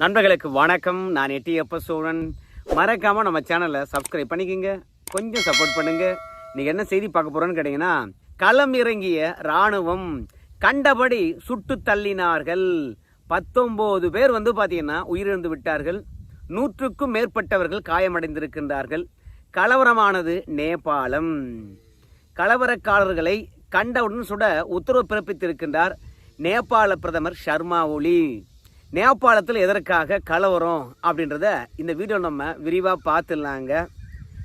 நண்பர்களுக்கு வணக்கம். நான் எட்டியப்ப சோழன் மறக்காமல் நம்ம சேனலை சப்ஸ்கிரைப் பண்ணிக்கோங்க. கொஞ்சம் சப்போர்ட் பண்ணுங்க. நீங்கள் என்ன செய்தி பார்க்க போகிறோன்னு கேட்டீங்கன்னா களம் இறங்கிய ராணுவம் கண்டபடி சுட்டு தள்ளினார்கள். பத்தொம்போது பேர் வந்து பார்த்தீங்கன்னா உயிரிழந்து விட்டார்கள். நூற்றுக்கும் மேற்பட்டவர்கள் காயமடைந்திருக்கின்றார்கள். கலவரமானது நேபாளம். கலவரக்காரர்களை கண்டவுடன் சுட உத்தரவு பிறப்பித்திருக்கின்றார் நேபாள பிரதமர் ஷர்மா ஒலி. நேபாளத்தில் எதற்காக கலவரம் அப்படின்றத இந்த வீடியோ நம்ம விரிவாக பார்த்துடலாங்க.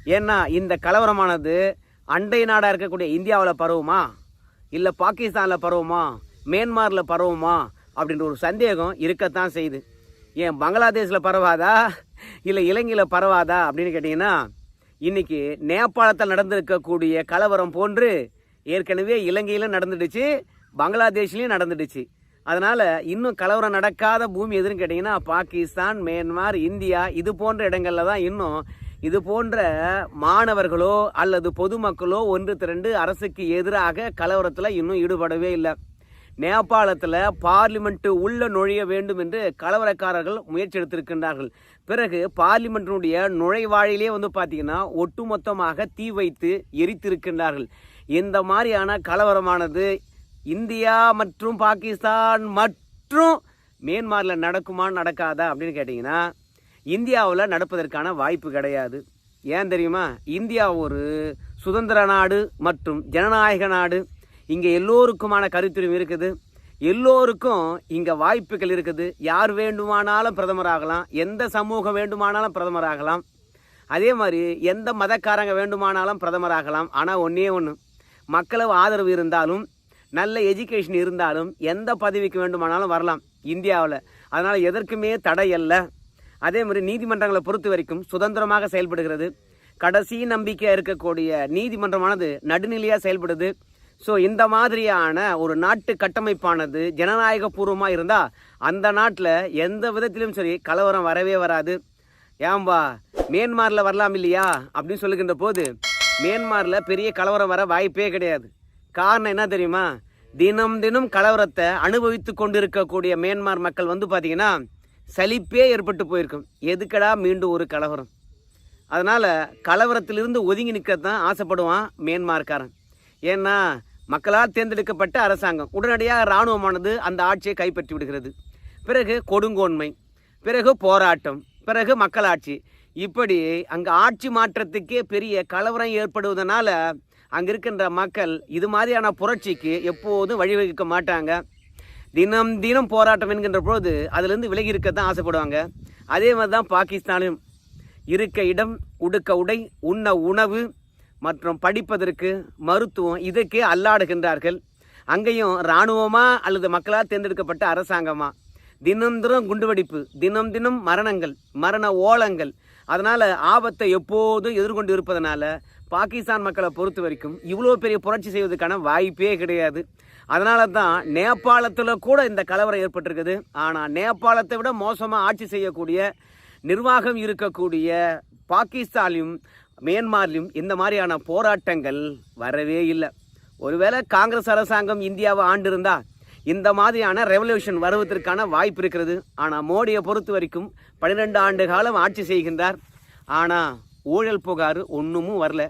ஏன்னா இந்த கலவரமானது அண்டை நாடாக இருக்கக்கூடிய இந்தியாவில் பரவுமா? இல்லை பாகிஸ்தானில் பரவுமா? மியான்மாரில் பரவுமா? அப்படின்ற ஒரு சந்தேகம் இருக்கத்தான் செய்யுது. ஏன் பங்களாதேஷில் பரவாதா? இல்லை இலங்கையில் பரவாதா? அப்படின்னு கேட்டிங்கன்னா இன்றைக்கி நேபாளத்தில் நடந்திருக்கக்கூடிய கலவரம் போன்று ஏற்கனவே இலங்கையிலும் நடந்துடுச்சு பங்களாதேஷ்லேயும் நடந்துடுச்சு. அதனால் இன்னும் கலவரம் நடக்காத பூமி எதுன்னு கேட்டிங்கன்னா பாகிஸ்தான் மியான்மார் இந்தியா இது போன்ற இடங்களில் தான் இன்னும் இது போன்ற மாணவர்களோ அல்லது பொதுமக்களோ ஒன்று திரண்டு அரசுக்கு எதிராக கலவரத்தில் இன்னும் ஈடுபடவே இல்லை. நேபாளத்தில் பார்லிமெண்ட்டு உள்ள நுழைய வேண்டும் என்று கலவரக்காரர்கள் முயற்சி எடுத்திருக்கின்றார்கள். பிறகு பார்லிமெண்ட்டினுடைய நுழைவாயிலே வந்து பார்த்தீங்கன்னா ஒட்டுமொத்தமாக தீ வைத்து எரித்திருக்கின்றார்கள். இந்த மாதிரியான கலவரமானது இந்தியா மற்றும் பாகிஸ்தான் மற்றும் மியான்மாரில் நடக்குமா நடக்காதா அப்படின்னு கேட்டிங்கன்னா இந்தியாவில் நடப்பதற்கான வாய்ப்பு கிடையாது. ஏன் தெரியுமா? இந்தியா ஒரு சுதந்திர நாடு மற்றும் ஜனநாயக நாடு. இங்கே எல்லோருக்குமான கருத்துரிமை இருக்குது. எல்லோருக்கும் இங்கே வாய்ப்புகள் இருக்குது. யார் வேண்டுமானாலும் பிரதமராகலாம் எந்த சமூகம் வேண்டுமானாலும் பிரதமராகலாம் அதே மாதிரி எந்த மதக்காரங்க வேண்டுமானாலும் பிரதமராகலாம் ஆனால் ஒன்றே ஒன்று மக்களவு ஆதரவு இருந்தாலும் நல்ல எஜுகேஷன் இருந்தாலும் எந்த பதவிக்கு வேண்டுமானாலும் வரலாம் இந்தியாவில். அதனால் எதற்குமே தடை அல்ல. அதே மாதிரி நீதிமன்றங்களை பொறுத்த வரைக்கும் சுதந்திரமாக செயல்படுகிறது. கடைசி நம்பிக்கையாக இருக்கக்கூடிய நீதிமன்றமானது நடுநிலையாக செயல்படுது. ஸோ இந்த மாதிரியான ஒரு நாட்டு கட்டமைப்பானது ஜனநாயக பூர்வமாக இருந்தால் அந்த நாட்டில் எந்த விதத்திலும் சரி கலவரம் வரவே வராது. ஏம்பா மியான்மாரில் வரலாம் இல்லையா? அப்படின்னு சொல்லுகின்ற போது மியான்மாரில் பெரிய கலவரம் வர வாய்ப்பே கிடையாது. காரணம் என்ன தெரியுமா? தினம் தினம் கலவரத்தை அனுபவித்து கொண்டிருக்கக்கூடிய மியான்மார் மக்கள் வந்து பார்த்தீங்கன்னா சலிப்பே ஏற்பட்டு போயிருக்கும். எதுக்கடா மீண்டும் ஒரு கலவரம்? அதனால் கலவரத்திலிருந்து ஒதுங்கி தான் ஆசைப்படுவான் மியான்மார்காரன். ஏன்னா மக்களால் தேர்ந்தெடுக்கப்பட்ட அரசாங்கம் உடனடியாக இராணுவமானது அந்த ஆட்சியை கைப்பற்றி விடுகிறது. பிறகு கொடுங்கோன்மை பிறகு போராட்டம் பிறகு மக்களாட்சி. இப்படி அங்கே ஆட்சி மாற்றத்துக்கே பெரிய கலவரம் ஏற்படுவதனால அங்கே இருக்கின்ற மக்கள் இது மாதிரியான புரட்சிக்கு எப்போதும் வழிவகுக்க மாட்டாங்க. தினம் தினம் போராட்டம் என்கின்ற பொழுது அதுலேருந்து விலகி இருக்க தான் ஆசைப்படுவாங்க. அதே மாதிரி தான் பாகிஸ்தானும் இருக்க இடம் உடுக்க உடை உண்ண உணவு மற்றும் படிப்பதற்கு மருத்துவம் இதுக்கே அல்லாடுகின்றார்கள். அங்கேயும் இராணுவமா அல்லது மக்களால் தேர்ந்தெடுக்கப்பட்ட அரசாங்கமா? தினம் தினம் குண்டுவெடிப்பு தினம் தினம் மரணங்கள் மரண ஓலங்கள். அதனால் ஆபத்தை எப்போதும் எதிர்கொண்டு இருப்பதனால பாகிஸ்தான் மக்களை பொறுத்த வரைக்கும் இவ்வளோ பெரிய புரட்சி செய்வதற்கான வாய்ப்பே கிடையாது. அதனால தான் நேபாளத்தில் கூட இந்த கலவரம் ஏற்பட்டிருக்குது. ஆனால் நேபாளத்தை விட மோசமாக ஆட்சி செய்யக்கூடிய நிர்வாகம் இருக்கக்கூடிய பாகிஸ்தானிலும் மியான்மார்லையும் இந்த மாதிரியான போராட்டங்கள் வரவே இல்லை. ஒருவேளை காங்கிரஸ் அரசாங்கம் இந்தியாவை ஆண்டிருந்தா இந்த மாதிரியான ரெவல்யூஷன் வருவதற்கான வாய்ப்பு இருக்கிறது. ஆனால் மோடியை பொறுத்த வரைக்கும் பன்னிரெண்டு ஆண்டு காலம் ஆட்சி செய்கின்றார். ஆனால் ஊழல் புகார் ஒன்றுமும் வரல.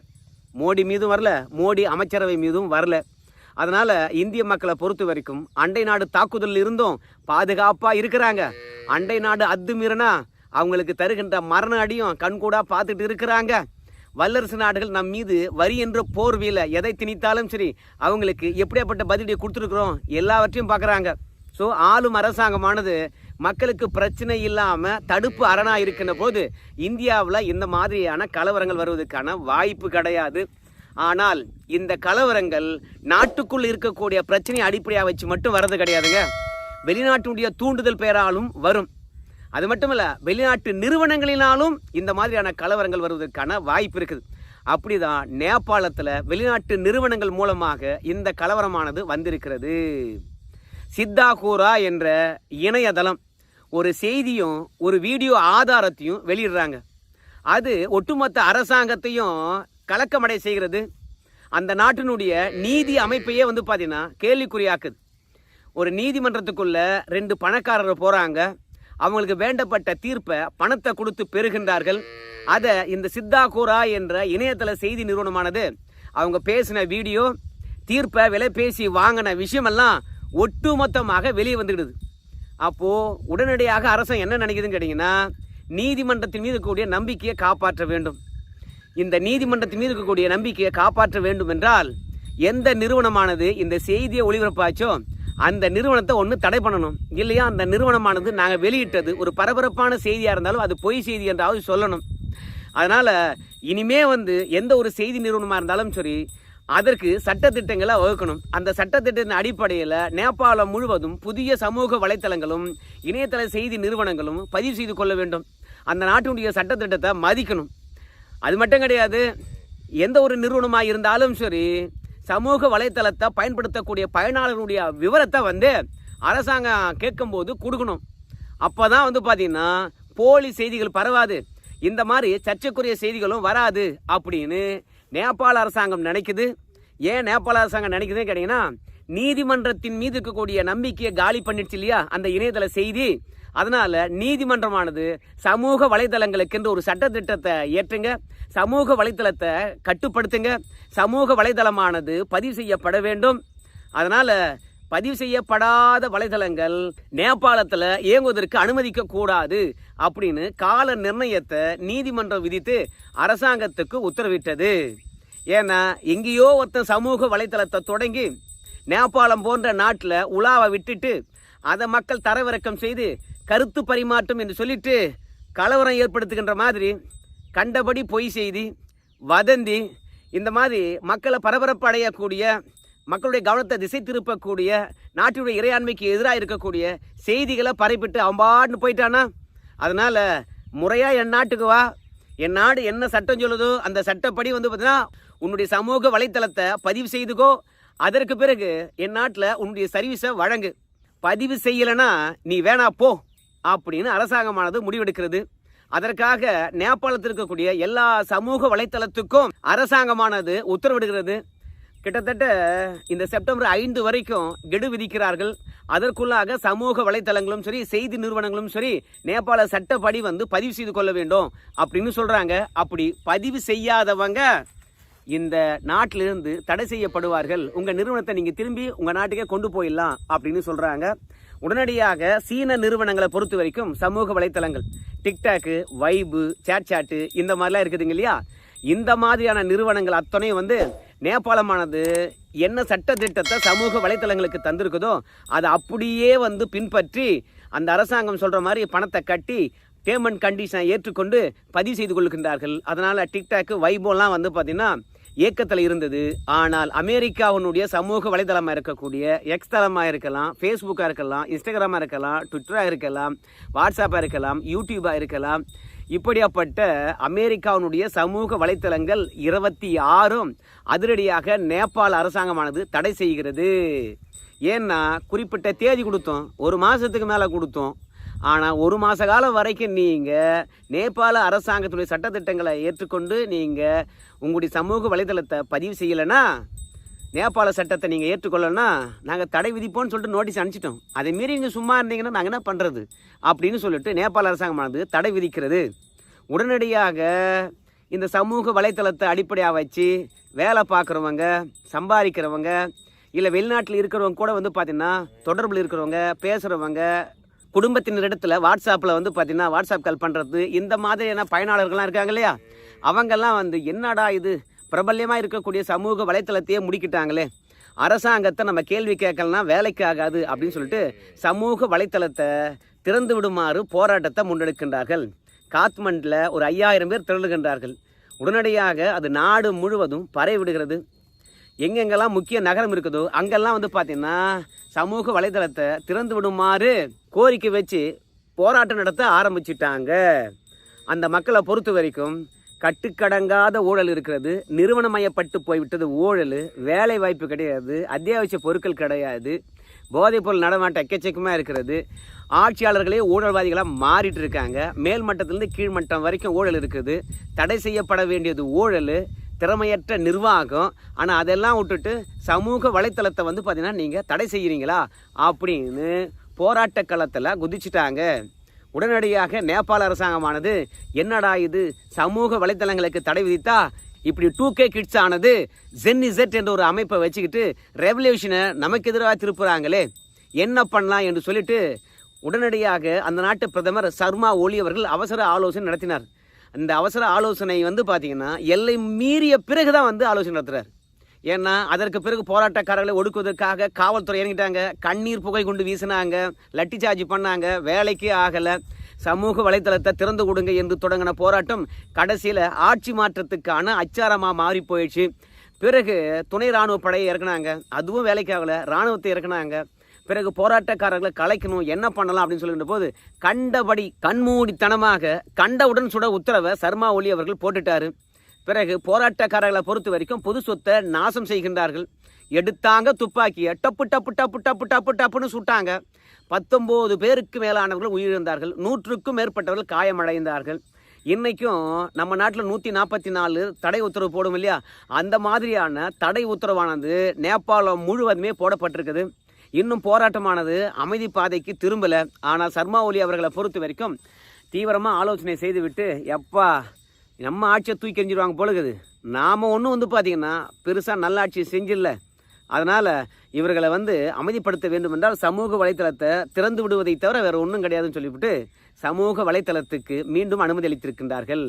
மோடி மீதும் வரல மோடி அமைச்சரவை மீதும் வரல. அதனால் இந்திய மக்களை பொறுத்த வரைக்கும் அண்டை நாடு தாக்குதல் இருந்தும் பாதுகாப்பாக இருக்கிறாங்க. அண்டை நாடு அத்துமீறினா அவங்களுக்கு தருகின்ற மரண அடியும் கண்கூடாக பார்த்துட்டு இருக்கிறாங்க. வல்லரசு நாடுகள் நம் மீது வரி என்ற போர்வையில் எதை திணித்தாலும் சரி அவங்களுக்கு எப்படியாப்பட்ட பதிலடி கொடுத்துருக்குறோம் எல்லாவற்றையும் பார்க்குறாங்க. ஸோ ஆளும் அரசாங்கமானது மக்களுக்கு பிரச்சனை இல்லாமல் தடுப்பு அரணா இருக்கின்ற போது இந்தியாவில் இந்த மாதிரியான கலவரங்கள் வருவதற்கான வாய்ப்பு கிடையாது. ஆனால் இந்த கலவரங்கள் நாட்டுக்குள் இருக்கக்கூடிய பிரச்சனையை அடிப்படையாக வச்சு மட்டும் வர்றது கிடையாதுங்க. வெளிநாட்டுடைய தூண்டுதல் பெயராலும் வரும். அது மட்டும் இல்லை வெளிநாட்டு நிறுவனங்களினாலும் இந்த மாதிரியான கலவரங்கள் வருவதற்கான வாய்ப்பு இருக்குது. அப்படிதான் நேபாளத்தில் வெளிநாட்டு நிறுவனங்கள் மூலமாக இந்த கலவரமானது வந்திருக்கிறது. சித்தாகூரா என்ற இணையதளம் ஒரு செய்தியும் ஒரு வீடியோ ஆதாரத்தையும் வெளியிடுறாங்க. அது ஒட்டுமொத்த அரசாங்கத்தையும் கலக்கமடை செய்கிறது. அந்த நாட்டினுடைய நீதி அமைப்பையே வந்து பார்த்தீங்கன்னா கேள்விக்குறியாக்குது. ஒரு நீதிமன்றத்துக்குள்ளே ரெண்டு பணக்காரர் போகிறாங்க அவங்களுக்கு வேண்டப்பட்ட தீர்ப்பை பணத்தை கொடுத்து பெறுகின்றார்கள். அதை இந்த சித்தாகூரா என்ற இணையதள செய்தி நிறுவனமானது அவங்க பேசின வீடியோ தீர்ப்பை விலை பேசி வாங்கின விஷயமெல்லாம் ஒட்டுமொத்தமாக வெளியே வந்துடுது. அப்போது உடனடியாக அரசன் என்ன நினைக்குதுன்னு கேட்டிங்கன்னா நீதிமன்றத்தின் மீது இருக்கக்கூடிய நம்பிக்கையை காப்பாற்ற வேண்டும். இந்த நீதிமன்றத்தின் மீது இருக்கக்கூடிய நம்பிக்கையை காப்பாற்ற வேண்டும் என்றால் எந்த நிறுவனமானது இந்த செய்தியை ஒளிபரப்பாச்சோ அந்த நிறுவனத்தை ஒன்று தடை பண்ணணும். இல்லையா? அந்த நிறுவனமானது நாங்கள் வெளியிட்டது. ஒரு பரபரப்பான செய்தியாக இருந்தாலும் அது பொய் செய்தி என்றாவது சொல்லணும். அதனால் இனிமே வந்து எந்த ஒரு செய்தி நிறுவனமாக இருந்தாலும் சரி அதற்கு சட்டத்திட்டங்களை வகுக்கணும். அந்த சட்டத்திட்டத்தின் அடிப்படையில் நேபாளம் முழுவதும் புதிய சமூக வலைத்தளங்களும் இணையதள செய்தி நிறுவனங்களும் பதிவு செய்து கொள்ள வேண்டும். அந்த நாட்டினுடைய சட்டத்திட்டத்தை மதிக்கணும். அது மட்டும் கிடையாது எந்த ஒரு நிறுவனமாக இருந்தாலும் சரி சமூக வலைத்தளத்தை பயன்படுத்தக்கூடிய பயனாளர்களுடைய விவரத்தை வந்து அரசாங்கம் கேட்கும்போது கொடுக்கணும். அப்போ தான் வந்து பார்த்தீங்கன்னா போலி செய்திகள் பரவாது. இந்த மாதிரி சர்ச்சைக்குரிய செய்திகளும் வராது அப்படின்னு நேபாள அரசாங்கம் நினைக்குது. ஏன் நேபாள அரசாங்கம் நினைக்குதுன்னு கேட்டிங்கன்னா நீதிமன்றத்தின் மீது இருக்கக்கூடிய நம்பிக்கையை காலி பண்ணிடுச்சு இல்லையா அந்த இணையதள செய்தி. அதனால நீதிமன்றமானது சமூக வலைதளங்களுக்கென்று ஒரு சட்டத்திட்டத்தை ஏற்றுங்க சமூக வலைதளத்தை கட்டுப்படுத்துங்க சமூக வலைதளமானது பதிவு செய்யப்பட வேண்டும். அதனால பதிவு செய்யப்படாத வலைதளங்கள் நேபாளத்தில் இயங்குவதற்கு அனுமதிக்க கூடாது அப்படின்னு கால நிர்ணயத்தை நீதிமன்றம் விதித்து அரசாங்கத்துக்கு உத்தரவிட்டது. ஏன்னா எங்கேயோ ஒருத்தன் சமூக வலைதளத்தை தொடங்கி நேபாளம் போன்ற நாட்டில் உலாவை விட்டுட்டு அதை மக்கள் தரவிறக்கம் செய்து கருத்து பரிமாற்றம் என்று சொல்லிட்டு கலவரம் ஏற்படுத்துகின்ற மாதிரி கண்டபடி பொய் செய்தி வதந்தி இந்த மாதிரி மக்களை பரபரப்பு அடையக்கூடிய மக்களுடைய கவனத்தை திசை திருப்பக்கூடிய நாட்டினுடைய இறையாண்மைக்கு எதிராக இருக்கக்கூடிய செய்திகளை பரப்பிட்டு அவன் போயிட்டானா? அதனால முறையாக என் நாட்டுக்கு வா. என் நாடு என்ன சட்டம் சொல்லுதோ அந்த சட்டப்படி வந்து பார்த்தீங்கன்னா உன்னுடைய சமூக வலைத்தளத்தை பதிவு செய்துக்கோ. அதற்கு பிறகு என் நாட்டில் உன்னுடைய சர்வீஸை வழங்கு. பதிவு செய்யலைன்னா நீ வேணா போ அப்படின்னு அரசாங்கமானது முடிவெடுக்கிறது. அதற்காக நேபாளத்தில் இருக்கக்கூடிய எல்லா சமூக வலைத்தளத்துக்கும் அரசாங்கமானது உத்தரவிடுகிறது. கிட்டத்தட்ட இந்த செப்டம்பர் ஐந்து வரைக்கும் கெடு விதிக்கிறார்கள். அதற்குள்ளாக சமூக வலைத்தளங்களும் சரி செய்தி நிறுவனங்களும் சரி நேபாள சட்டப்படி வந்து பதிவு செய்து கொள்ள வேண்டும் அப்படின்னு சொல்கிறாங்க அப்படி பதிவு செய்யாதவங்க இந்த நாட்டிலிருந்து தடை செய்யப்படுவார்கள். உங்கள் நிறுவனத்தை நீங்கள் திரும்பி உங்கள் நாட்டுக்கே கொண்டு போயிடலாம் அப்படின்னு சொல்கிறாங்க உடனடியாக சீன நிறுவனங்களை பொறுத்த வரைக்கும் சமூக வலைத்தளங்கள் டிக்டாக்கு வைபு சேட் சாட்டு இந்த மாதிரிலாம் இருக்குதுங்க இல்லையா? இந்த மாதிரியான நிறுவனங்கள் அத்தனையும் வந்து நேபாளமானது என்ன சட்ட திட்டத்தை சமூக வலைத்தளங்களுக்கு தந்திருக்குதோ அதை அப்படியே வந்து பின்பற்றி அந்த அரசாங்கம் சொல்கிற மாதிரி பணத்தை கட்டி பேமெண்ட் கண்டிஷனை ஏற்றுக்கொண்டு பதிவு செய்து கொள்கின்றார்கள். அதனால் டிக்டாக்கு வைபோலாம் வந்து பார்த்திங்கன்னா இயக்கத்தில் இருந்தது. ஆனால் அமெரிக்காவினுடைய சமூக வலைதளமாக இருக்கக்கூடிய எக்ஸ் தளமாக இருக்கலாம் ஃபேஸ்புக்காக இருக்கலாம் இன்ஸ்டாகிராமாக இருக்கலாம் ட்விட்டராக இருக்கலாம் வாட்ஸ்அப்பாக இருக்கலாம் யூடியூபாக இருக்கலாம் இப்படியாப்பட்ட அமெரிக்காவினுடைய சமூக வலைத்தளங்கள் இருபத்தி ஆறும் அதிரடியாக நேபாள அரசாங்கமானது தடை செய்கிறது. ஏன்னா குறிப்பிட்ட தேதி கொடுத்தோம். ஒரு மாதத்துக்கு மேலே கொடுத்தோம். ஆனால் ஒரு மாத காலம் வரைக்கும் நீங்கள் நேபாள அரசாங்கத்துடைய சட்டத்திட்டங்களை ஏற்றுக்கொண்டு நீங்கள் உங்களுடைய சமூக வலைதளத்தை பதிவு செய்யலைன்னா நேபாள சட்டத்தை நீங்கள் ஏற்றுக்கொள்ளனா நாங்கள் தடை விதிப்போம்னு சொல்லிட்டு நோட்டீஸ் அனுப்பிச்சிட்டோம். அதை மீறி நீங்கள் சும்மா இருந்தீங்கன்னா நாங்கள் என்ன பண்ணுறது அப்படின்னு சொல்லிட்டு நேபாள அரசாங்கமானது தடை விதிக்கிறது. உடனடியாக இந்த சமூக வலைத்தளத்தை அடிப்படையாக வச்சு வேலை பார்க்குறவங்க சம்பாதிக்கிறவங்க இல்லை வெளிநாட்டில் இருக்கிறவங்க கூட வந்து பார்த்திங்கன்னா தொடர்பில் இருக்கிறவங்க பேசுகிறவங்க குடும்பத்தினரிடத்தில் வாட்ஸ்அப்பில் வந்து பார்த்திங்கன்னா வாட்ஸ்அப் கால் பண்ணுறது இந்த மாதிரியான பயனாளர்கள்லாம் இருக்காங்க இல்லையா? அவங்கெல்லாம் வந்து என்னடா இது? பிரபல்யமாக இருக்கக்கூடிய சமூக வலைத்தளத்தையே முடிக்கிட்டாங்களே. அரசாங்கத்தை நம்ம கேள்வி கேட்கலனா வேலைக்கு ஆகாது அப்படின்னு சொல்லிட்டு சமூக வலைத்தளத்தை திறந்து விடுமாறு போராட்டத்தை முன்னெடுக்கின்றார்கள். காத்மண்டில் ஒரு ஐயாயிரம் பேர் திரளுகின்றார்கள். உடனடியாக அது நாடு முழுவதும் பரவி விடுகிறது. எங்கெங்கெல்லாம் முக்கிய நகரம் இருக்குதோ அங்கெல்லாம் வந்து பார்த்திங்கன்னா சமூக வலைதளத்தை திறந்து விடுமாறு கோரிக்கை வச்சு போராட்டம் நடத்த ஆரம்பிச்சிட்டாங்க. அந்த மக்களை பொறுத்த வரைக்கும் கட்டுக்கடங்காத ஊழல் இருக்கிறது நிறுவனமயப்பட்டு போய்விட்டது ஊழல் வேலை வாய்ப்பு கிடையாது அத்தியாவசிய பொருட்கள் கிடையாது போதைப்பொருள் நடமாட்டம் எக்கச்சக்கமாக இருக்கிறது. ஆட்சியாளர்களே ஊழல்வாதிகளாக மாறிட்டு இருக்காங்க மேல்மட்டத்திலிருந்து கீழ்மட்டம் வரைக்கும் ஊழல் இருக்குது. தடை செய்யப்பட வேண்டியது ஊழல் திறமையற்ற நிர்வாகம். ஆனால் அதெல்லாம் விட்டுட்டு சமூக வலைத்தளத்தை வந்து பார்த்தீங்கன்னா நீங்கள் தடை செய்கிறீங்களா அப்படின்னு போராட்ட களத்தில் குதிச்சிட்டாங்க. உடனடியாக நேபாள அரசாங்கமானது என்னடா இது? சமூக வலைத்தளங்களுக்கு தடை விதித்தா இப்படி டூ கே கிட்ஸ் ஆனது ஜென் இசட் என்ற ஒரு அமைப்பை வச்சுக்கிட்டு ரெவல்யூஷனை நமக்கு எதிராக திருப்புறாங்களே. என்ன பண்ணலாம்? என்று சொல்லிட்டு உடனடியாக அந்த நாட்டு பிரதமர் சர்மா ஒலி அவர்கள் அவசர ஆலோசனை நடத்தினார். அந்த அவசர ஆலோசனை வந்து பார்த்தீங்கன்னா எல்லை மீறிய பிறகு தான் வந்து ஆலோசனை நடத்துகிறார் ஏன்னா அதற்கு பிறகு போராட்டக்காரர்களை ஒடுக்குவதற்காக காவல்துறை இறங்கிட்டாங்க. கண்ணீர் புகை கொண்டு வீசினாங்க. லட்டி சார்ஜ் பண்ணாங்க. வேலைக்கு ஆகலை. சமூக வலைத்தளத்தை திறந்து கொடுங்க என்று தொடங்கின போராட்டம் கடைசியில் ஆட்சி மாற்றத்துக்கான அச்சாரமாக மாறி போயிடுச்சு. பிறகு துணை இராணுவ படையை இறக்குனாங்க. அதுவும் வேலைக்கு ஆகலை. ராணுவத்தை இறக்குனாங்க. பிறகு போராட்டக்காரர்களை கலைக்கணும். என்ன பண்ணலாம் அப்படின்னு சொல்லுகின்ற போது கண்டபடி கண்மூடித்தனமாக கண்டவுடன் சுட உத்தரவை சர்மா ஒலி அவர்கள் போட்டுட்டாரு. பிறகு போராட்டக்காரர்களை பொறுத்த வரைக்கும் பொது சொத்தை நாசம் செய்கின்றார்கள். எடுத்தாங்க துப்பாக்கியை. டப்பு டப்பு டப்பு டப்பு டப்பு டப்புன்னு சுட்டாங்க. பத்தொம்போது பேருக்கு மேலானவர்கள் உயிரிழந்தார்கள். நூற்றுக்கும் மேற்பட்டவர்கள் காயமடைந்தார்கள். இன்றைக்கும் நம்ம நாட்டில் நூற்றி நாற்பத்தி நாலு தடை உத்தரவு போடும் இல்லையா? அந்த மாதிரியான தடை உத்தரவானது நேபாளம் முழுவதுமே போடப்பட்டிருக்குது. இன்னும் போராட்டமானது அமைதி பாதைக்கு திரும்பல. ஆனால் சர்மா ஒலி அவர்களை பொறுத்த வரைக்கும் தீவிரமாக ஆலோசனை செய்துவிட்டு எப்பா நம்ம ஆட்சியை தூக்கி எறிஞ்சிருவாங்க போலுக்குது நாம் ஒன்றும் வந்து பார்த்தீங்கன்னா பெருசாக நல்ல ஆட்சி செஞ்சிடல அதனால் இவர்களை வந்து அமைதிப்படுத்த வேண்டும் என்றால் சமூக வலைத்தளத்தை திறந்து விடுவதை தவிர வேறு ஒன்றும் கிடையாதுன்னு சொல்லிவிட்டு சமூக வலைத்தளத்துக்கு மீண்டும் அனுமதி அளித்திருக்கின்றார்கள்.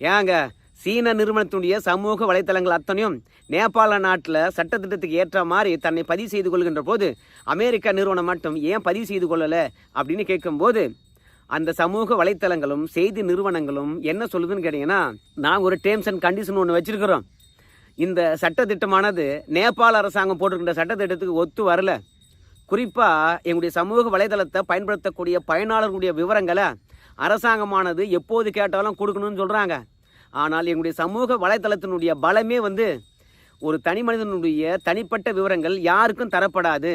ஏங்க சீன நிறுவனத்தினுடைய சமூக வலைத்தளங்கள் அத்தனையும் நேபாள நாட்டில் சட்டத்திட்டத்துக்கு ஏற்ற மாதிரி தன்னை பதிவு செய்து கொள்கின்ற போது அமெரிக்கா நிறுவனம் மட்டும் ஏன் பதிவு செய்து கொள்ளலை அப்படின்னு கேட்கும்போது அந்த சமூக வலைத்தளங்களும் செய்தி நிறுவனங்களும் என்ன சொல்லுதுன்னு கேட்டிங்கன்னா நாங்கள் ஒரு டேர்ம்ஸ் அண்ட் கண்டிஷன் ஒன்று வச்சுருக்கிறோம். இந்த சட்டத்திட்டமானது நேபாள அரசாங்கம் போட்டிருக்கின்ற சட்டத்திட்டத்துக்கு ஒத்து வரல. குறிப்பாக எங்களுடைய சமூக வலைதளத்தை பயன்படுத்தக்கூடிய பயனாளர்களுடைய விவரங்களை அரசாங்கமானது எப்போது கேட்டாலும் கொடுக்கணும்னு சொல்கிறாங்க ஆனால் எங்களுடைய சமூக வலைதளத்தினுடைய பலமே வந்து ஒரு தனி மனிதனுடைய தனிப்பட்ட விவரங்கள் யாருக்கும் தரப்படாது.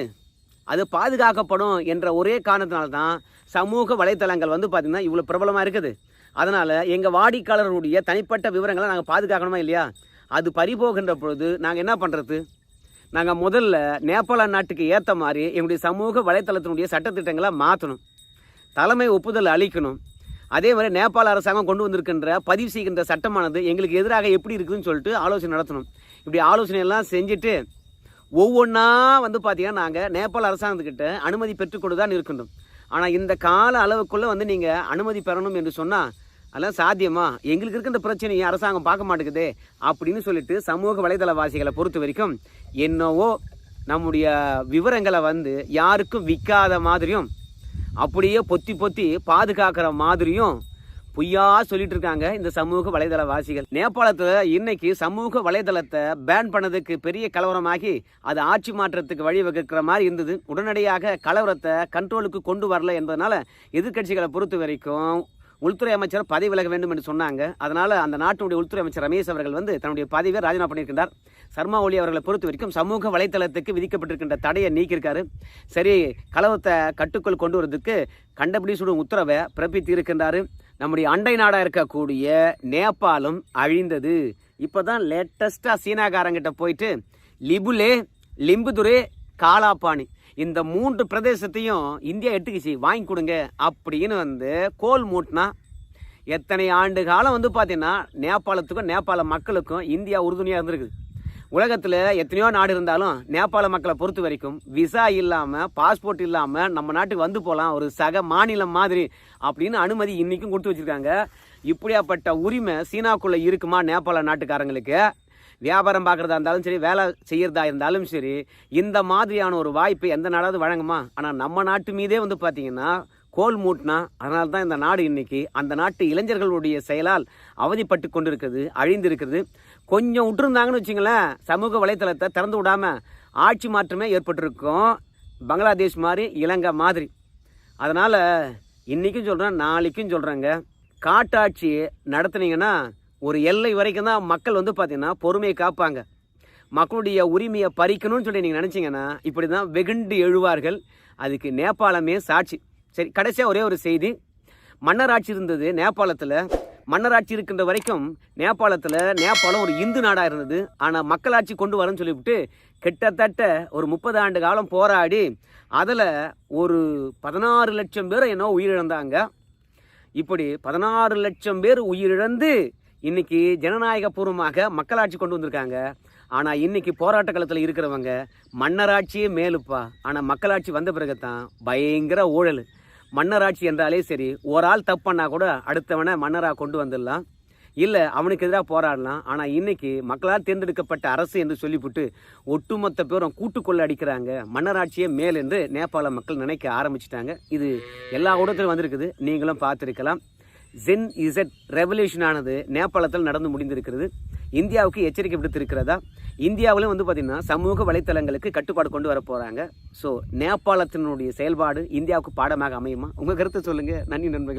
அது பாதுகாக்கப்படும் என்ற ஒரே காரணத்தினால்தான் சமூக வலைத்தளங்கள் வந்து பார்த்திங்கன்னா இவ்வளோ பிரபலமாக இருக்குது. அதனால் எங்கள் வாடிக்கையாளருடைய தனிப்பட்ட விவரங்களை நாங்கள் பாதுகாக்கணுமா இல்லையா? அது பறிபோகின்ற பொழுது நாங்கள் என்ன பண்ணுறது நாங்கள் முதல்ல நேபாள நாட்டுக்கு ஏற்ற மாதிரி எங்களுடைய சமூக வலைத்தளத்தினுடைய சட்டத்திட்டங்களை மாற்றணும் தலைமை ஒப்புதல் அளிக்கணும். அதே மாதிரி நேபாள அரசாங்கம் கொண்டு வந்திருக்கின்ற பதிவு செய்கின்ற சட்டமானது எங்களுக்கு எதிராக எப்படி இருக்குதுன்னு சொல்லிட்டு ஆலோசனை நடத்தணும். இப்படி ஆலோசனை எல்லாம் செஞ்சுட்டு ஒவ்வொன்றா வந்து பார்த்தீங்கன்னா நாங்கள் நேபாள அரசாங்கத்துக்கிட்ட அனுமதி பெற்றுக்கொண்டு தான் இருக்கின்றோம். ஆனால் இந்த கால அளவுக்குள்ளே வந்து நீங்கள் அனுமதி பெறணும் என்று சொன்னால் அதெல்லாம் சாத்தியமா? எங்களுக்கு இருக்கின்ற பிரச்சனையை அரசாங்கம் பார்க்க மாட்டேங்குதே அப்படின்னு சொல்லிட்டு சமூக வலைதளவாசிகளை பொறுத்த வரைக்கும் என்னவோ நம்முடைய விவரங்களை வந்து யாருக்கும் விற்காத மாதிரியும் அப்படியே பொத்தி பொத்தி பாதுகாக்கிற மாதிரியும் பொய்யா சொல்லிட்டு இருக்காங்க இந்த சமூக வலைதளவாசிகள். நேபாளத்தில் இன்னைக்கு சமூக வலைதளத்தை பேன் பண்ணதுக்கு பெரிய கலவரமாகி அது ஆட்சி மாற்றத்துக்கு வழிவகுக்கிற மாதிரி இருந்தது. உடனடியாக கலவரத்தை கண்ட்ரோலுக்கு கொண்டு வரல என்பதனால எதிர்க்கட்சிகளை பொறுத்த வரைக்கும் உள்துறை அமைச்சர் பதவி விலக வேண்டும் என்று சொன்னாங்க. அதனால அந்த நாட்டினுடைய உள்துறை அமைச்சர் ரமேஷ் அவர்கள் வந்து தன்னுடைய பதவியை ராஜினாமா பண்ணியிருக்கின்றார். சர்மா ஒலி அவர்களை பொறுத்த வரைக்கும் சமூக வலைத்தளத்துக்கு விதிக்கப்பட்டிருக்கின்ற தடையை நீக்கியிருக்காரு. சரி கலவரத்தை கட்டுக்குள் கொண்டு வரதுக்கு கண்டபடி சுடும் உத்தரவை பிறப்பித்து இருக்கின்றாரு நம்முடைய அண்டை நாடாக இருக்கக்கூடிய நேபாளம் அழிந்தது. இப்போ தான் லேட்டஸ்ட்டாக சீனாக்காரங்கிட்ட போயிட்டு லிபுலே லிம்புதுரே காலாப்பாணி இந்த மூன்று பிரதேசத்தையும் இந்தியா எட்டுக்குச்சு வாங்கி கொடுங்க அப்படின்னு வந்து கோல் மூட்டினா எத்தனை ஆண்டு காலம் வந்து பார்த்தீங்கன்னா நேபாளத்துக்கும் நேபாள மக்களுக்கும் இந்தியா உறுதுணையாக இருந்திருக்குது. உலகத்தில் எத்தனையோ நாடு இருந்தாலும் நேபாள மக்களை பொறுத்த வரைக்கும் விசா இல்லாமல் பாஸ்போர்ட் இல்லாமல் நம்ம நாட்டுக்கு வந்து போகலாம் ஒரு சக மாநிலம் மாதிரி அப்படின்னு அனுமதி இன்றைக்கும் கொடுத்து வச்சுருக்காங்க. இப்படியாப்பட்ட உரிமை சீனாக்குள்ளே இருக்குமா நேபாள நாட்டுக்காரங்களுக்கு? வியாபாரம் பார்க்குறதா இருந்தாலும் சரி வேலை செய்கிறதா இருந்தாலும் சரி இந்த மாதிரியான ஒரு வாய்ப்பு எந்த நாடாவது வழங்குமா? ஆனால் நம்ம நாட்டு மீதே வந்து பார்த்திங்கன்னா கோல் மூட்டினா அதனால தான் இந்த நாடு இன்னைக்கு அந்த நாட்டு இளைஞர்களுடைய செயலால் அவதிப்பட்டு கொண்டிருக்கிறது அழிந்திருக்கிறது. கொஞ்சம் விட்டுருந்தாங்கன்னு வச்சுங்களேன் சமூக வலைத்தளத்தை திறந்து விடாமல் ஆட்சி மாற்றமே ஏற்பட்டிருக்கும். பங்களாதேஷ் மாதிரி இலங்கை மாதிரி. அதனால் இன்றைக்கும் சொல்கிறேன் நாளைக்கும் சொல்கிறேங்க காட்டாட்சி நடத்துனீங்கன்னா ஒரு எல்லை வரைக்கும் தான் மக்கள் வந்து பார்த்திங்கன்னா பொறுமையை காப்பாங்க. மக்களுடைய உரிமையை பறிக்கணும்னு சொல்லி நீங்கள் நினச்சிங்கன்னா இப்படி தான் வெகுண்டு எழுவார்கள். அதுக்கு நேபாளமே சாட்சி. சரி கடைசியாக ஒரே ஒரு செய்தி. மன்னராட்சி இருந்தது நேபாளத்தில். மன்னராட்சி இருக்கின்ற வரைக்கும் நேபாளத்தில் நேபாளம் ஒரு இந்து நாடாக இருந்தது. ஆனால் மக்களாட்சி கொண்டு வரேன்னு சொல்லிவிட்டு கிட்டத்தட்ட ஒரு முப்பது ஆண்டு காலம் போராடி அதில் ஒரு பதினாறு லட்சம் பேர் என்னோ உயிரிழந்தாங்க. இப்படி பதினாறு லட்சம் பேர் உயிரிழந்து இன்னைக்கு ஜனநாயக பூர்வமாக மக்களாட்சி கொண்டு வந்திருக்காங்க. ஆனால் இன்னைக்கு போராட்ட காலத்தில் இருக்கிறவங்க மன்னராட்சியே மேலுப்பா. ஆனால் மக்களாட்சி வந்த பிறகு தான் பயங்கர ஊழல். மன்னராட்சி என்றாலே சரி ஒரு ஆள் தப்பு பண்ணால் கூட அடுத்தவனை மன்னராக கொண்டு வந்துடலாம். இல்லை அவனுக்கு எதிராக போராடலாம். ஆனால் இன்றைக்கி மக்களால் தேர்ந்தெடுக்கப்பட்ட அரசு என்று சொல்லிவிட்டு ஒட்டுமொத்த பேரும் கூட்டுக்கொள்ள அடிக்கிறாங்க. மன்னராட்சியே மேல் என்று நேபாள மக்கள் நினைக்க ஆரம்பிச்சிட்டாங்க. இது எல்லா ஊடகத்திலும் வந்திருக்குது. நீங்களும் பார்த்துருக்கலாம். ஜென் இசட் ரெவல்யூஷன் ஆனது நேபாளத்தில் நடந்து முடிந்திருக்கிறது. இந்தியாவுக்கு எச்சரிக்கை விடுத்திருக்கிறதா? இந்தியாவிலும் வந்து பார்த்திங்கன்னா சமூக வலைத்தளங்களுக்கு கட்டுப்பாடு கொண்டு வர போகிறாங்க ஸோ நேபாளத்தினுடைய செயல்பாடு இந்தியாவுக்கு பாடமாக அமையுமா? உங்கள் கருத்து சொல்லுங்கள் நன்றி நண்பர்கள்.